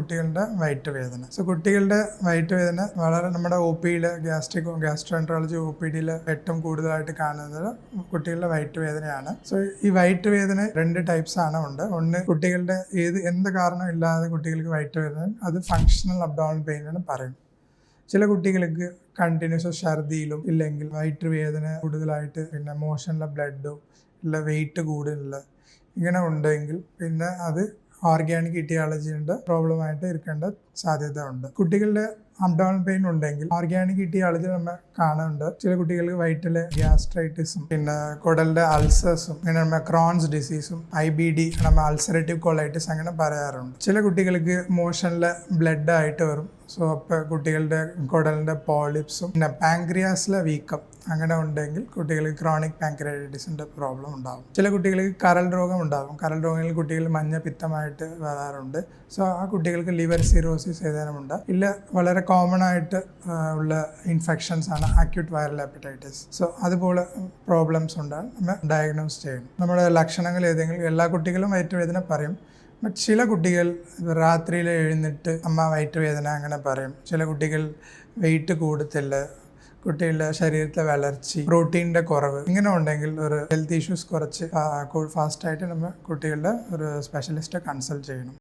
കുട്ടികളുടെ വയറ്റ് വേദന സോ കുട്ടികളുടെ വയറ്റ് വേദന വളരെ നമ്മുടെ ഒ പിയിൽ ഗ്യാസ്ട്രിക് ഗ്യാസ്ട്രോൻട്രോളജി ഒ പി ഡിയിൽ ഏറ്റവും കൂടുതലായിട്ട് കാണുന്നത് കുട്ടികളുടെ വയറ്റ് വേദനയാണ് സോ ഈ വയറ്റ് വേദന രണ്ട് ടൈപ്സ് ആണ് ഉണ്ട്. ഒന്ന് കുട്ടികളുടെ ഏത് എന്ത് കാരണം ഇല്ലാതെ കുട്ടികൾക്ക് വയറ്റ് വേദന അത് ഫങ്ഷണൽ അബ്ഡോമൽ പെയിൻ എന്ന് പറയും. ചില കുട്ടികൾക്ക് കണ്ടിന്യൂസ് ഛർദിയിലും ഇല്ലെങ്കിൽ വയറ്റുവേദന കൂടുതലായിട്ട് പിന്നെ മോഷനിലെ ബ്ലഡോ ഇല്ല വെയിറ്റ് കൂടുതലുള്ള ഇങ്ങനെ ഉണ്ടെങ്കിൽ പിന്നെ അത് ഓർഗാനിക് ഇറ്റിയോളജിയുടെ പ്രോബ്ലമായിട്ട് ഇരിക്കേണ്ട സാധ്യത ഉണ്ട് കുട്ടികളുടെ അബ്ഡോമൽ പെയിൻ ഉണ്ടെങ്കിൽ ഓർഗാനിക് ഇറ്റിയോളജി നമ്മൾ കാണുന്നുണ്ട് ചില കുട്ടികൾക്ക് വയറ്റിലെ ഗ്യാസ്ട്രൈറ്റിസും പിന്നെ കുടലിന്റെ അൾസേഴ്സും പിന്നെ നമ്മൾ ക്രോൺസ് ഡിസീസും ഐ ബി ഡി നമ്മൾ അൾസറേറ്റീവ് കൊളൈറ്റിസ് അങ്ങനെ പറയാറുണ്ട്. ചില കുട്ടികൾക്ക് മോഷനിലെ ബ്ലഡ് ആയിട്ട് വരും. സോ അപ്പോൾ കുട്ടികളുടെ കുടലിന്റെ പോളിപ്സും പിന്നെ പാങ്ക്രിയാസിലെ വീക്കം അങ്ങനെ ഉണ്ടെങ്കിൽ കുട്ടികൾക്ക് ക്രോണിക് പാങ്ക്രിയാറ്റിസിന്റെ പ്രോബ്ലം ഉണ്ടാകും ചില കുട്ടികൾക്ക് കരൾ രോഗം ഉണ്ടാകും കരൾ രോഗങ്ങളിൽ കുട്ടികൾ മഞ്ഞ പിത്തമായിട്ട് വരാറുണ്ട്. സോ ആ കുട്ടികൾക്ക് ലിവർ സിറോസിസ് ഏതാനുമുണ്ട്. ഇല്ല വളരെ കോമൺ ആയിട്ട് ഉള്ള ഇൻഫെക്ഷൻസ് ആണ് അക്യൂട്ട് വൈറൽ ഹെപ്പറ്റൈറ്റിസ് സോ അതുപോലെ പ്രോബ്ലംസ് ഉണ്ട്. നമ്മൾ ഡയഗ്നോസ് ചെയ്യണം. നമ്മുടെ ലക്ഷണങ്ങൾ ഏതെങ്കിലും എല്ലാ കുട്ടികളും വയറ്റുവേദന പറയും. ബട്ട് ചില കുട്ടികൾ രാത്രിയിൽ എഴുന്നിട്ട് അമ്മ വയറ്റുവേദന അങ്ങനെ പറയും. ചില കുട്ടികൾ വെയിറ്റ് കൂടത്തില്ല കുട്ടികളുടെ ശരീരത്തിലെ വളർച്ച പ്രോട്ടീന്റെ കുറവ് ഇങ്ങനെ ഉണ്ടെങ്കിൽ ഒരു ഹെൽത്ത് ഇഷ്യൂസ് കുറച്ച് ഫാസ്റ്റായിട്ട് നമ്മൾ കുട്ടികളുടെ ഒരു സ്പെഷ്യലിസ്റ്റ് കൺസൾട്ട് ചെയ്യണം.